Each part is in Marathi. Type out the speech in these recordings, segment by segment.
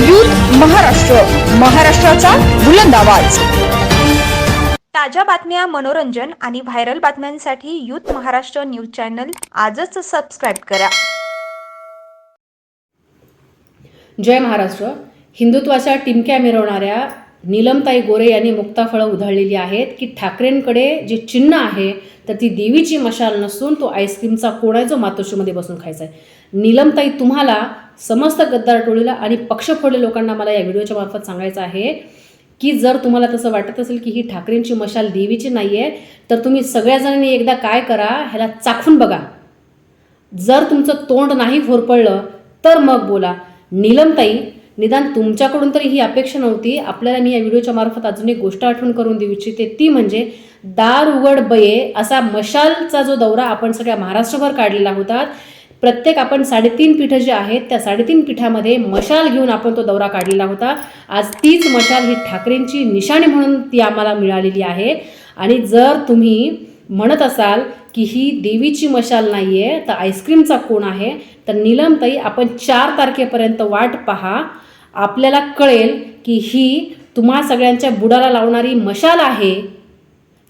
युथ महाराष्ट्र महाराष्ट्राचा बुलंद आवाज. ताज्या बातम्या मनोरंजन आणि व्हायरल बातम्यांसाठी यूथ महाराष्ट्र न्यूज चॅनल आजच सबस्क्राईब करा. जय महाराष्ट्र. हिंदुत्वाच्या टिमक्या मिरवणाऱ्या नीलमताई गोरे यांनी मुक्ताफळं उधळलेली आहेत की ठाकरेंकडे जे चिन्ह आहे तर ती देवीची मशाल नसून तो आईस्क्रीमचा कोण आहे जो मातोश्रीमध्ये बसून खायचा आहे नीलमताई तुम्हाला समस्त गद्दार टोळीला आणि पक्ष फोडले लोकांना मला या व्हिडिओच्या मार्फत सांगायचं आहे की जर तुम्हाला तसं वाटत असेल की ही ठाकरेंची मशाल देवीची नाही आहे तर तुम्ही सगळ्या जणांनी एकदा काय करा ह्याला चाखून बघा. जर तुमचं तोंड नाही फोरपडलं तर मग बोला. नीलमताई निदान तुमच्याकडून तरी ही अपेक्षा नव्हती. आपल्याला मी या व्हिडिओच्या मार्फत अजून एक गोष्ट आठवण करून देऊ इच्छिते ती म्हणजे दार उघड बये असा मशालचा जो दौरा आपण सगळ्या महाराष्ट्रभर काढलेला होता प्रत्येक आपण साडेतीन पीठं जी आहेत त्या साडेतीन पीठामध्ये मशाल घेऊन आपण तो दौरा काढलेला होता. आज तीच मशाल ही ठाकरेंची निशाणी म्हणून ती आम्हाला मिळालेली आहे. आणि जर तुम्ही म्हणत असाल की ही देवीची मशाल नाही आहे तर आईस्क्रीमचा कोण आहे? तर नीलमताई आपण चार तारखेपर्यंत वाट पहा. आपल्याला कळेल की ही तुम्हा सगळ्यांच्या बुडाला लावणारी मशाल आहे.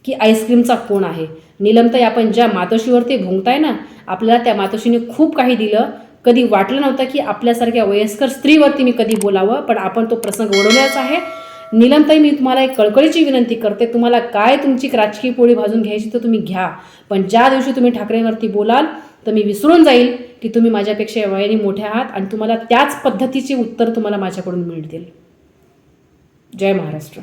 की आईस्क्रीमचा कोण आहे? नीलमताई आपण ज्या मातोशीवरती भोंगताय ना आपल्याला त्या मातोशीने खूप काही दिलं. कधी वाटलं नव्हतं की आपल्यासारख्या वयस्कर स्त्रीवरती मी कधी बोलावं पण आपण तो प्रसंग ओढवलाच आहे. नीलमताई मी तुम्हाला एक कळकळीची विनंती करते. तुम्हाला काय तुमची राजकीय पोळी भाजून घ्यायची तर तुम्ही घ्या. पण ज्या दिवशी तुम्ही ठाकरेंवरती बोलाल तर मी विसरून जाईल की तुम्ही माझ्यापेक्षा वयाने मोठे आहात आणि तुम्हाला त्याच पद्धतीची उत्तर तुम्हाला माझ्याकडून मिळतील. जय महाराष्ट्र.